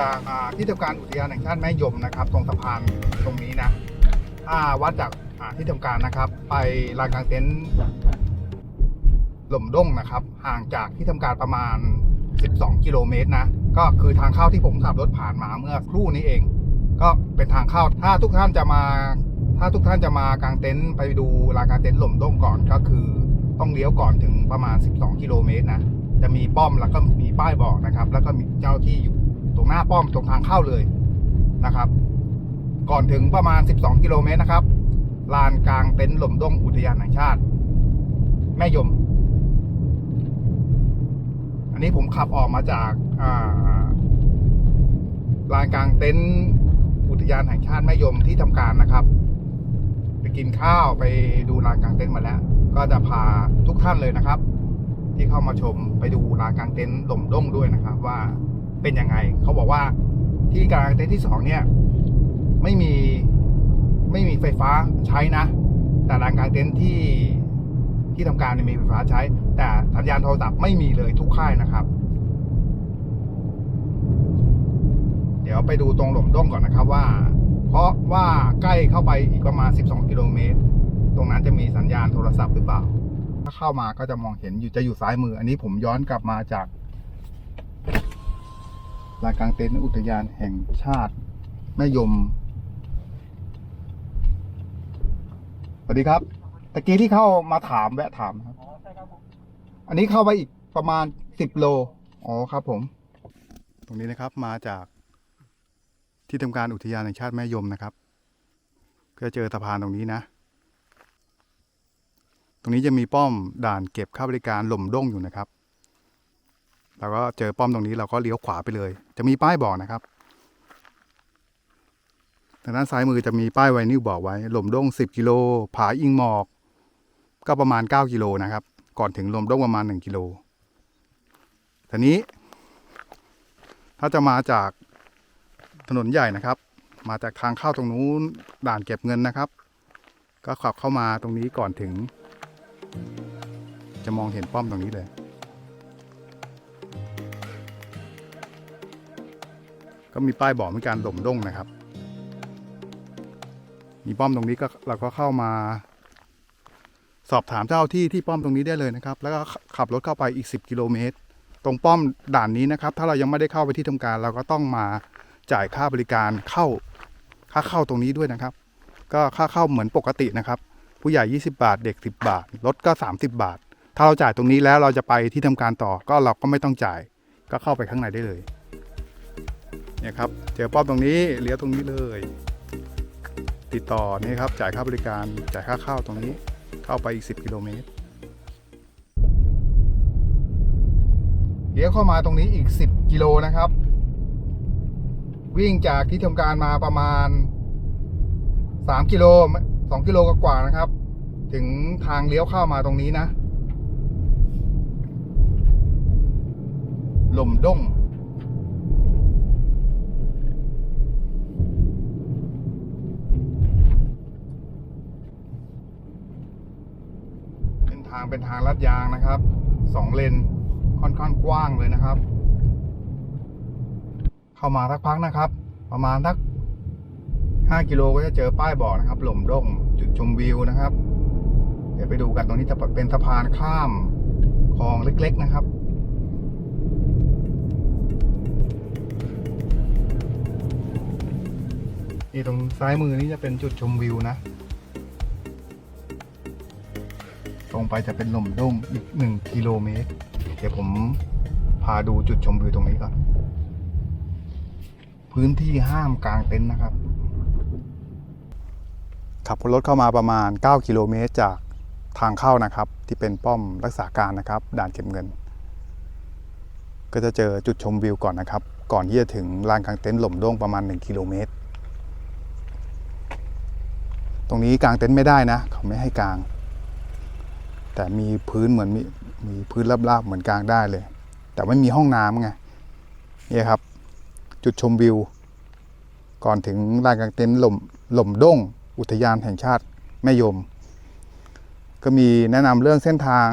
จากที่ทำการอุทยานแห่งชาติแม่ยมนะครับ ตรงสะพานตรงนี้นะวัดจากที่ทำการนะครับ ไปลานกลางเต็นท์หล่มด้งนะครับ ห่างจากที่ทำการประมาณ 12 กิโลเมตรนะ ก็คือทางเข้าที่ผมขับรถผ่านมาเมื่อครู่นี้เอง ก็เป็นทางเข้าถ้าทุกท่านจะมา ถ้าทุกท่านจะมากางเต็นท์ไปดูลานกางเต็นท์หล่มด้งก่อนก็คือต้องเลี้ยวก่อนถึงประมาณ 12 กิโลเมตรนะ จะมีป้อมแล้วก็มีป้ายบอกนะครับ แล้วก็มีเจ้าที่อยู่ ตรงหน้าป้อมตรงทางเข้าเลยนะครับ ก่อนถึงประมาณ 12 กิโลเมตรนะครับ ลานกลางเต็นท์หล่มด้งอุทยานแห่งชาติ แม่ยม อันนี้ผมขับออกมาจากาลานกลางเต็นท์อุทยานแห่งชาติแม่ยมที่ทำการนะครับ ไปกินข้าวไปดูลานกลางเต็นท์มาแล้ว ก็จะพาทุกท่านเลยนะครับ ที่เข้ามาชมไปดูลานกลางเต็นท์หล่มด้งด้วยนะครับว่า เป็นยังไง เขาบอกว่าที่กลางเต็นท์ที่สองเนี่ย ไม่มีไม่มีไฟฟ้าใช้นะ แต่ลานกลางเต็นท์ที่ที่ทำการเนี่ยมีไฟฟ้าใช้ แต่สัญญาณโทรศัพท์ไม่มีเลยทุกค่ายนะครับ เดี๋ยวไปดูตรงหล่มด้งก่อนนะครับว่า เพราะว่าใกล้เข้าไปอีกประมาณ 12 กิโลเมตร ตรงนั้นจะมีสัญญาณโทรศัพท์หรือเปล่า ถ้าเข้ามาก็จะมองเห็นอยู่จะอยู่ซ้ายมือ อันนี้ผมย้อนกลับมาจาก ลานกลางเต็นท์อุทยานแห่งชาติแม่ยม สวัสดีครับ ตะกี้ที่เข้ามาถามแวะถามครับอ๋อใช่ครับผมอันนี้เข้าไปอีกประมาณสิบโล อ๋อครับผม ตรงนี้นะครับมาจากที่ทำการอุทยานแห่งชาติแม่ยมนะครับ ก็เจอสะพานตรงนี้นะ ตรงนี้จะมีป้อมด่านเก็บค่าบริการหล่มด้งอยู่นะครับ เราก็เจอป้อมตรงนี้เราก็เลี้ยวขวาไปเลย จะมีป้ายบอกนะครับทางด้านซ้ายมือจะมีป้ายไวนิวบอกไว้ หล่มด้ง 10 กิโล ผาอิงหมอก ก็ประมาณ 9 กิโลนะครับ ก่อนถึงหล่มด้งประมาณ 1 กิโลทีนี้ ถ้าจะมาจากถนนใหญ่นะครับ มาจากทางเข้าตรงนู้นด่านเก็บเงินนะครับ ก็ขับเข้ามาตรงนี้ก่อนถึง จะมองเห็นป้อมตรงนี้เลย ก็มีป้ายบอกเหมือนกันหล่มด้งนะครับ มีป้อมตรงนี้ก็เราก็เข้ามา สอบถามเจ้าที่ที่ป้อมตรงนี้ได้เลยนะครับ แล้วก็ขับรถเข้าไปอีก 10 กิโลเมตร ตรงป้อมด่านนี้นะครับ ถ้าเรายังไม่ได้เข้าไปที่ทำการ เราก็ต้องมาจ่ายค่าบริการเข้าค่าเข้าตรงนี้ด้วยนะครับ ก็ค่าเข้าเหมือนปกตินะครับ ผู้ใหญ่ 20 บาท เด็ก 10 บาท รถก็ 30 บาท ถ้าเราจ่ายตรงนี้แล้วเราจะไปที่ทำการต่อก็เราก็ไม่ต้องจ่ายก็เข้าไปข้างในได้เลย เนี่ยครับเจอป้อมตรงนี้เลี้ยวตรงนี้เลย ติดต่อนี่ครับจ่ายค่าบริการจ่ายค่าเข้าตรงนี้เข้าไปอีก 10 กิโลเมตรเลี้ยวเข้ามาตรงนี้อีก 10 กิโลนะครับ วิ่งจากที่ทำการมาประมาณ 3 กิโล 2 กิโลกว่าๆนะครับ ถึงทางเลี้ยวเข้ามาตรงนี้นะลมด้ง เป็นทางเป็นทางลัดยางนะครับสองเลนค่อนข้างกว้างเลยนะครับ เข้ามาสักพักนะครับ ประมาณสักห้ากิโลก็จะเจอป้ายบอกนะครับ หล่มดงจุดชมวิวนะครับ เดี๋ยวไปดูกันตรงนี้จะเป็นสะพานข้ามคลองเล็ก ๆนะครับนี่ตรงซ้ายมือนี่จะเป็นจุดชมวิวนะ ตรงไปจะเป็นหล่มด้งอีกหนึ่งกิโลเมตร เดี๋ยวผมพาดูจุดชมวิวตรงนี้ก่อน พื้นที่ห้ามกลางเต็นท์นะครับ ขับรถเข้ามาประมาณ 9 กิโลเมตรจากทางเข้านะครับ ที่เป็นป้อมรักษาการนะครับ ด่านเก็บเงิน ก็จะเจอจุดชมวิวก่อนนะครับ ก่อนที่จะถึงลานกลางเต็นท์หล่มด้งประมาณ 1 กิโลเมตร ตรงนี้กลางเต็นท์ไม่ได้นะ เขาไม่ให้กลาง แต่มีพื้นเหมือนมีมีพื้นราบๆเหมือนกลางได้เลย แต่ไม่มีห้องน้ำไงนี่ครับ จุดชมวิว ก่อนถึงลานกางเต็นท์หล่มหล่มด้ง อุทยานแห่งชาติแม่ยม ก็มีแนะนำเรื่องเส้นทาง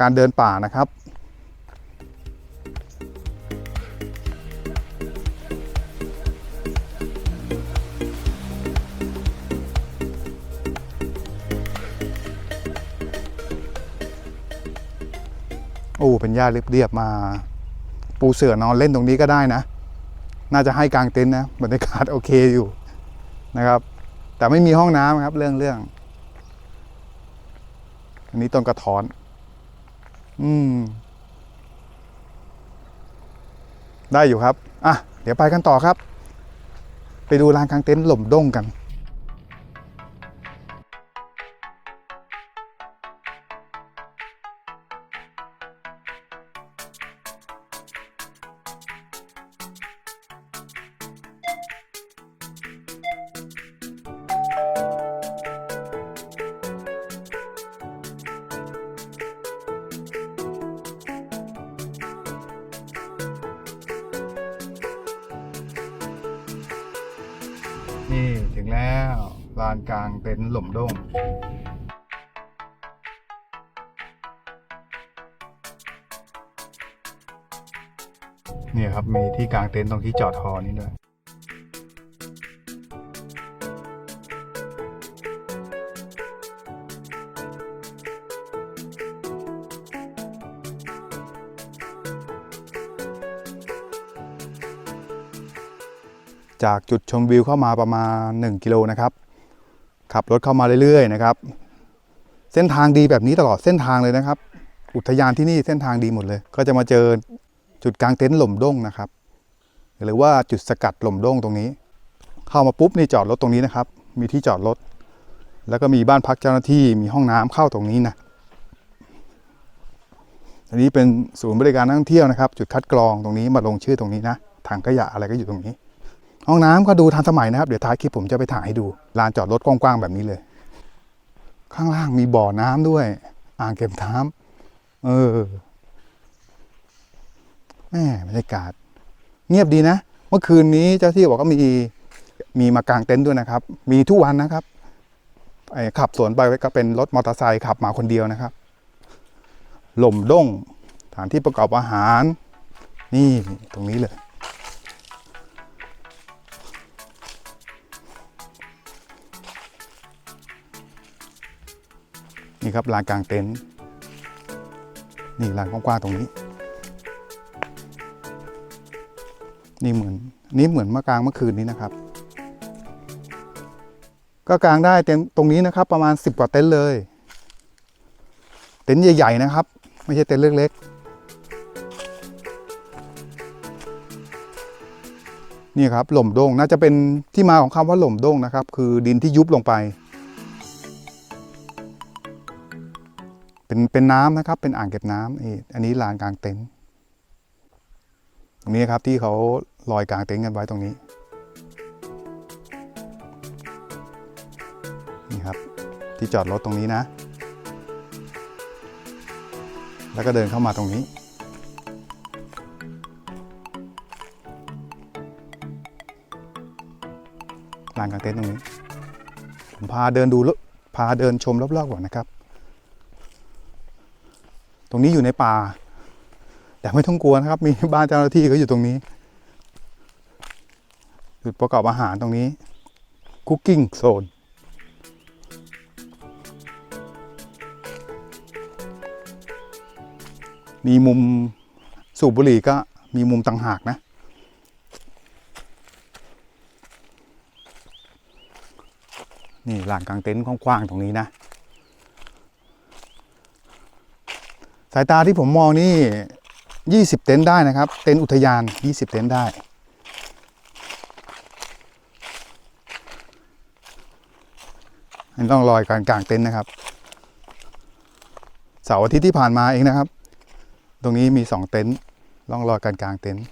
การเดินป่านะครับ โอ้เป็นหญ้าเรียบๆมา ปูเสือนอนเล่นตรงนี้ก็ได้นะ น่าจะให้กลางเต็นท์นะบรรยากาศโอเคอยู่นะครับ แต่ไม่มีห้องน้ำครับเรื่องเรื่องอันนี้ต้นกระท้อน อืม ได้อยู่ครับ อะ เดี๋ยวไปกันต่อครับ ไปดูลานกลางเต็นท์หล่มด้งกัน เต็นท์หล่มด้งเนี่ยครับ มีที่กลางเต็นท์ตรงที่จอดฮอนี่ด้วยจากจุดชมวิวเข้ามาประมาณ 1 กิโลนะครับ ขับรถเข้ามาเรื่อยๆนะครับ เส้นทางดีแบบนี้ตลอดเส้นทางเลยนะครับ อุทยานที่นี่เส้นทางดีหมดเลย ก็จะมาเจอจุดกลางเต็นท์หล่มด้งนะครับ หรือว่าจุดสกัดหล่มด้งตรงนี้ เข้ามาปุ๊บนี่จอดรถตรงนี้นะครับ มีที่จอดรถ แล้วก็มีบ้านพักเจ้าหน้าที่มีห้องน้ำเข้าตรงนี้นะอันนี้เป็นศูนย์บริการนักท่องเที่ยวนะครับ จุดคัดกรองตรงนี้มาลงชื่อตรงนี้นะถังขยะอะไรก็อยู่ตรงนี้ ห้องน้ำก็ดูทันสมัยนะครับ เดี๋ยวท้ายคลิปผมจะไปถ่ายให้ดูลานจอดรถกว้างๆแบบนี้เลย ข้างล่างมีบ่อน้ำด้วย อ่างเก็บน้ำเออแม่บรรยากาศ เงียบดีนะ เมื่อคืนนี้เจ้าที่บอกว่ามีมีมากางเต็นท์ด้วยนะครับ มีทุกวันนะครับไอ้ขับสวนไปก็เป็นรถมอเตอร์ไซค์ขับมาคนเดียวนะครับหล่มด้งสถานที่ประกอบอาหาร นี่ตรงนี้เลย นี่ครับลานกลางเต็นท์นี่ลานกว้างๆตรงนี้ นี่เหมือนนี่เหมือนเมื่อกลางเมื่อคืนนี้นะครับ ก็กลางได้เต็นท์ตรงนี้นะครับ ประมาณ 10 กว่าเต็นท์เลย เต็นท์ใหญ่ๆนะครับ ไม่ใช่เต็นท์เล็กๆนี่ครับหล่มโด้งน่าจะเป็นที่มาของคำว่าหล่มโด้งนะครับ คือดินที่ยุบลงไป เป็นเป็นน้ำนะครับ เป็นอ่างเก็บน้ำนี่อันนี้ลานกลางเต็นท์ตรงนี้ครับที่เขาลอยกลางเต็นท์กันไว้ตรงนี้นี่ครับที่จอดรถตรงนี้นะ แล้วก็เดินเข้ามาตรงนี้ ลานกลางเต็นท์ตรงนี้ ผมพาเดินดูแล้วพาเดินชมรอบๆก่อนนะครับ ตรงนี้อยู่ในป่า แต่ไม่ต้องกลัวนะครับ มีบ้านเจ้าหน้าที่ก็อยู่ตรงนี้ จุดประกอบอาหารตรงนี้คุกกิ้งโซนมีมุมสูบบุหรี่ก็มีมุมต่างหากนะ นี่ลานกลางเต็นท์กว้างๆตรงนี้นะ สายตาที่ผมมองนี่ 20 เต็นท์ได้นะครับ เต็นท์อุทยาน 20 เต็นท์ได้อันต้องรอยการกลางเต็นท์นะครับ เสาร์อาทิตย์ที่ผ่านมาเองนะครับ ตรงนี้มี 2 เต็นท์ล่องรอยการกลางเต็นท์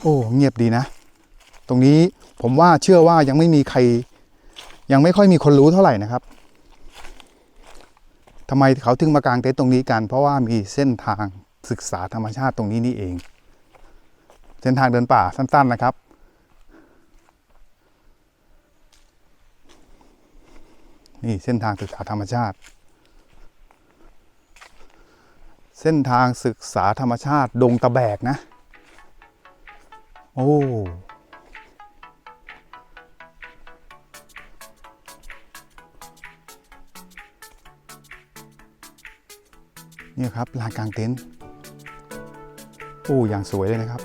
โอ้ เงียบดีนะ ตรงนี้ผมว่าเชื่อว่ายังไม่มีใคร ยังไม่ค่อยมีคนรู้เท่าไหร่นะครับทำไมเขาถึงมากางเต็นท์ตรงนี้กัน เพราะว่ามีเส้นทางศึกษาธรรมชาติตรงนี้นี่เอง เส้นทางเดินป่าสั้น ๆนะครับ นี่เส้นทางศึกษาธรรมชาติ เส้นทางศึกษาธรรมชาติดงตะแบกนะ โอ้ นี่ครับลานกลางเต็นท์โอ้อย่างสวยเลยนะครับ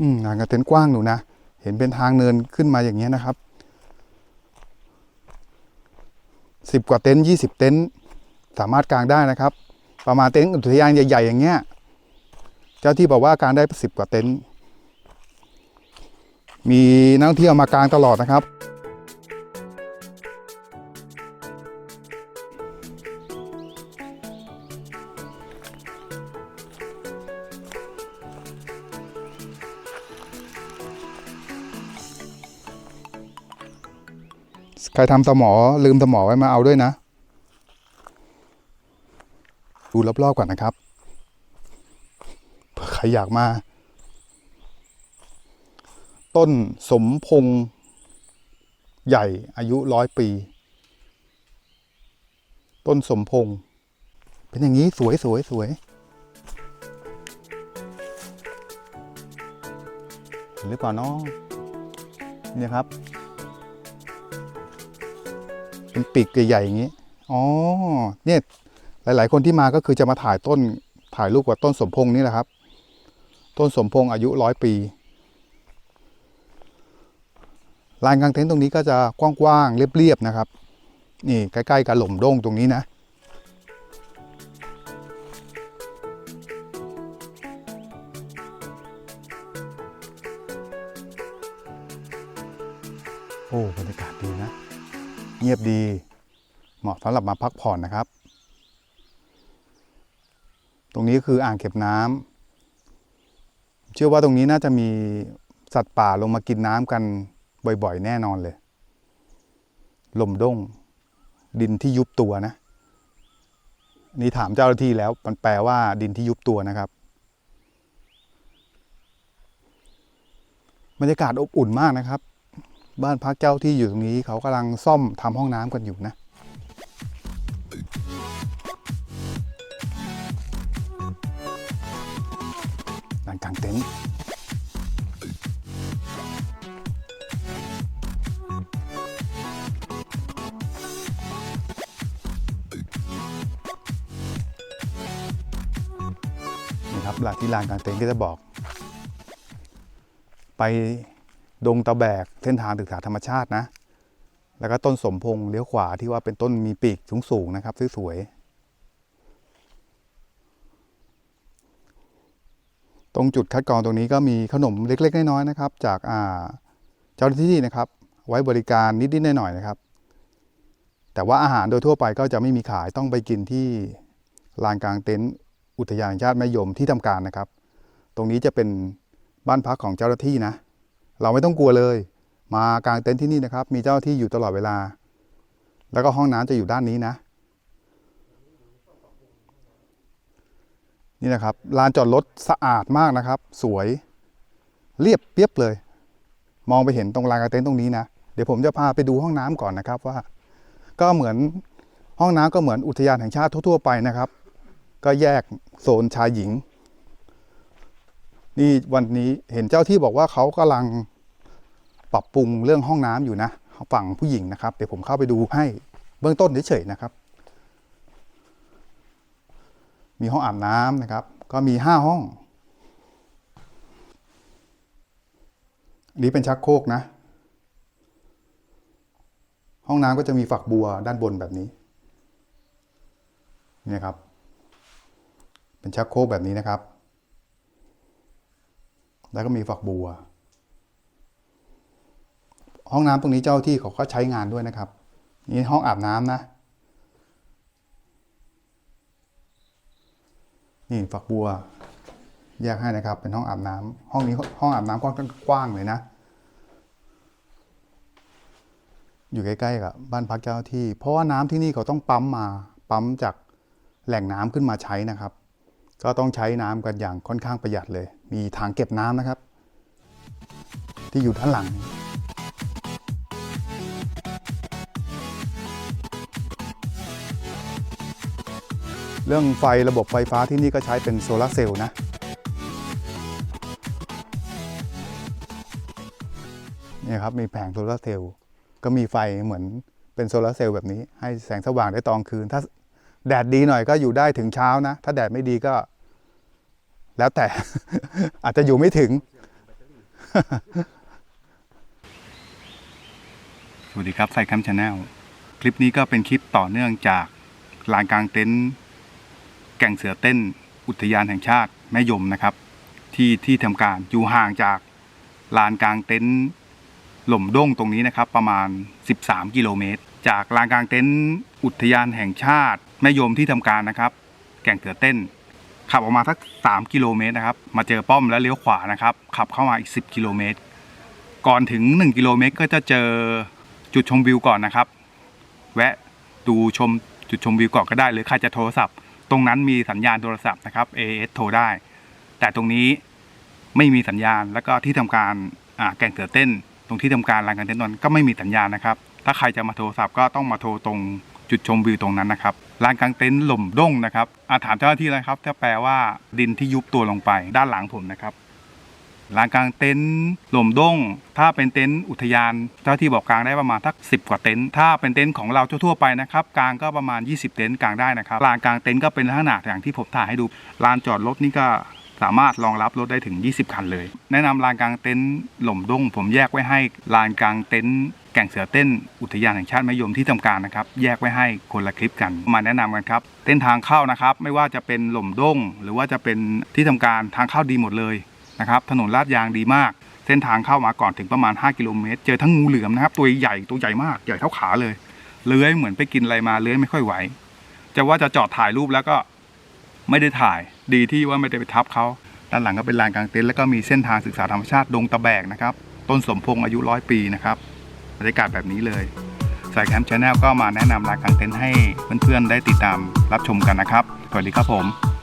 อืมลานกลางเต็นท์กว้างหนูนะเห็นเป็นทางเนินขึ้นมาอย่างเงี้ยนะครับสิบกว่าเต็นท์ยี่สิบเต็นท์ สามารถกางได้นะครับ ประมาณเต็นท์อุทยานใหญ่ ๆ อย่างเงี้ย เจ้าที่บอกว่ากางได้สิบกว่าเต็นท์มีนักท่องเที่ยวมากางตลอดนะครับ ใครทำสมอลืมสมอไว้มาเอาด้วยนะ ดูรอบๆก่อนนะครับใครอยากมา ต้นสมพงษ์ใหญ่อายุร้อยปี ต้นสมพงษ์เป็นอย่างนี้สวยสวยสวยเห็นหรือเปล่าน้องเนี่ยครับ เป็นปีกใหญ่ๆอย่างนี้ อ๋อ เนี่ย หลาย ๆ คนที่มาก็คือจะมาถ่ายต้นถ่ายรูปกับต้นสมพงษ์นี่แหละครับ ต้นสมพงษ์อายุร้อยปีลานกลางเต็นท์ตรงนี้ก็จะกว้างๆเรียบๆนะครับ นี่ใกล้ๆกับหล่มโด้งตรงนี้นะโอ้บรรยากาศดีนะ เงียบดี เหมาะสำหรับมาพักผ่อนนะครับ รงนี้คืออ่างเก็บน้ำเชื่อว่าตรงนี้น่าจะมีสัตว์ป่าลงมากินน้ำกันบ่อยๆ แน่นอนเลยลมด้ง ดินที่ยุบตัวนะ นี่ถามเจ้าหน้าที่แล้วมันแปลว่าดินที่ยุบตัวนะครับบรรยากาศอบอุ่นมากนะครับ บ้านพักเจ้าที่อยู่ตรงนี้เขากำลังซ่อมทำห้องน้ำกันอยู่นะ ลานกลางเต็นท์นี่ครับหลักที่ลานกลางเต็นท์ก็จะบอก ไปดงตะแบกเส้นทางศึกษาธรรมชาตินะ แล้วก็ต้นสมพงษ์เลี้ยวขวาที่ว่าเป็นต้นมีปีกสูงๆนะครับสวยๆ ตรงจุดคัดกรองตรงนี้ก็มีขนมเล็ก ๆ น้อยๆนะครับ จากอ่าเจ้าหน้าที่นะครับ ไว้บริการนิดๆหน่อยๆนะครับ แต่ว่าอาหารโดยทั่วไปก็จะไม่มีขายต้องไปกินที่ลานกลางเต็นท์อุทยานแห่งชาติแม่ยมที่ทำการนะครับ ตรงนี้จะเป็นบ้านพักของเจ้าหน้าที่นะ เราไม่ต้องกลัวเลย มากางเต็นท์ที่นี่นะครับ มีเจ้าหน้าที่อยู่ตลอดเวลา แล้วก็ห้องน้ำจะอยู่ด้านนี้นะ นี่นะครับลานจอดรถสะอาดมากนะครับ สวยเรียบเปียบเลย มองไปเห็นตรงลานกางเต็นตรงนี้นะเดี๋ยวผมจะพาไปดูห้องน้ำก่อนนะครับว่า ก็เหมือนห้องน้ำก็เหมือนอุทยานแห่งชาติทั่วๆไปนะครับ ก็แยกโซนชายหญิง นี่วันนี้เห็นเจ้าที่บอกว่าเขากำลังปรับปรุงเรื่องห้องน้ำอยู่นะฝั่งผู้หญิงนะครับ เดี๋ยวผมเข้าไปดูให้เบื้องต้นเฉยๆนะครับ มีห้องอาบน้ำนะครับ ก็มีห้าห้องอันนี้เป็นชักโครกนะ ห้องน้ำก็จะมีฝักบัวด้านบนแบบนี้เนี่ยครับ เป็นชักโครกแบบนี้นะครับ แล้วก็มีฝักบัว ห้องน้ำตรงนี้เจ้าที่เขาก็ใช้งานด้วยนะครับ นี่ห้องอาบน้ำนะ นี่ฝักบัว แยกให้นะครับ เป็นห้องอาบน้ำห้องนี้ห้องอาบน้ำกว้างๆเลยนะ อยู่ใกล้ๆกับบ้านพักเจ้าที่ เพราะว่าน้ำที่นี่เขาต้องปั๊มมา ปั๊มจากแหล่งน้ำขึ้นมาใช้นะครับ ก็ต้องใช้น้ำกันอย่างค่อนข้างประหยัดเลย มีถังเก็บน้ำนะครับ ที่อยู่ด้านหลัง เรื่องไฟระบบไฟฟ้าที่นี่ก็ใช้เป็นโซลาร์เซลล์นะ เนี่ยครับมีแผงโซลาร์เซลล์ก็มีไฟเหมือนเป็นโซลาร์เซลล์แบบนี้ ให้แสงสว่างได้ตอนคืน ถ้าแดดดีหน่อยก็อยู่ได้ถึงเช้านะ ถ้าแดดไม่ดีก็ แล้วแต่ อาจจะอยู่ไม่ถึง สวัสดีครับไซคัมชาแนลคลิปนี้ก็เป็นคลิปต่อเนื่องจากลานกลางเต็นท์ ก่งเสือเต้นอุทยานแห่งชาติแม่ยมนะครับ ที่ที่ทำการอยู่ห่างจากลานกลางเต็นท์หล่มด้งตรงนี้นะครับ ประมาณ 13 กิโลเมตร จากลานกลางเต็นท์อุทยานแห่งชาติแม่ยมที่ทำการนะครับ แก่งเสือเต้น ขับออกมาสัก 3 กิโลเมตรนะครับ มาเจอป้อมแล้วเลี้ยวขวานะครับ ขับเข้ามาอีก 10 กิโลเมตร ก่อนถึง 1 กิโลเมตร ก็จะเจอจุดชมวิวก่อนนะครับ แวะดูชมจุดชมวิวก่อนก็ได้ หรือใครจะโทรศัพท์ รงนั้นมีสัญญาณโทรศัพท์นะครับ AS โทรได้ แต่ตรงนี้ไม่มีสัญญาณ แล้วก็ที่ทำการแก่งเสือเต้น ตรงที่ทำการลานการเต้นนนก็ไม่มีสัญญาณนะครับ ถ้าใครจะมาโทรศัพท์ก็ต้องมาโทรตรงจุดชมวิวตรงนั้นนะครับลานกลางเต็นท์หล่มด้งนะครับอาถามเจ้าหน้าที่เลยครับถ้าแปลว่าดินที่ยุบตัวลงไปด้านหลังผมนะครับ ลานกลางเต็นท์หล่มด้ง ถ้าเป็นเต็นท์อุทยาน เจ้าที่บอกกลางได้ประมาณทักสิกว่าเต็นท์ถ้าเป็นเต็นท์ของเราทั่วๆไปนะครับกลางก็ประมาณ 20 เต็นท์กลางได้นะครับลานกลางเต็นท์ก็เป็นลักษณะอย่างที่ผมถ่ายให้ดูลานจอดรถนี่ก็สามารถรองรับรถได้ถึง 20 คันเลย แนะนำลานกลางเต็นท์หล่มด้ง ผมแยกไว้ให้ลานกลางเต็นท์แก่งเสือเต้น อุทยานแห่งชาติแม่ยมที่ทำการนะครับ แยกไว้ให้คนละคลิปกัน มาแนะนำกันครับ เต้นทางเข้านะครับ ไม่ว่าจะเป็นหล่มด้ง หรือว่าจะเป็นที่ทำการทางเข้าดีหมดเลย นะครับถนนลาดยางดีมาก เส้นทางเข้ามาก่อนถึงประมาณ 5 กิโลเมตร เจอทั้งงูเหลือมนะครับ ตัวใหญ่ตัวใหญ่มากใหญ่เท่าขาเลยเลื้อยเหมือนไปกินอะไรมาเลื้อยไม่ค่อยไหว จะว่าจะจอดถ่ายรูปแล้วก็ไม่ได้ถ่ายดีที่ว่าไม่ได้ไปทับเขาด้านหลังก็เป็นลานกลางเต็นท์แล้วก็มีเส้นทางศึกษาธรรมชาติดงตะแบกนะครับ ต้นสมพงอายุร้อยปีนะครับบรรยากาศแบบนี้เลยสายแคมป์ชาแนลก็มาแนะนำลานกลางเต็นท์ให้เพื่อนๆได้ติดตามรับชมกันนะครับสวัสดีครับผม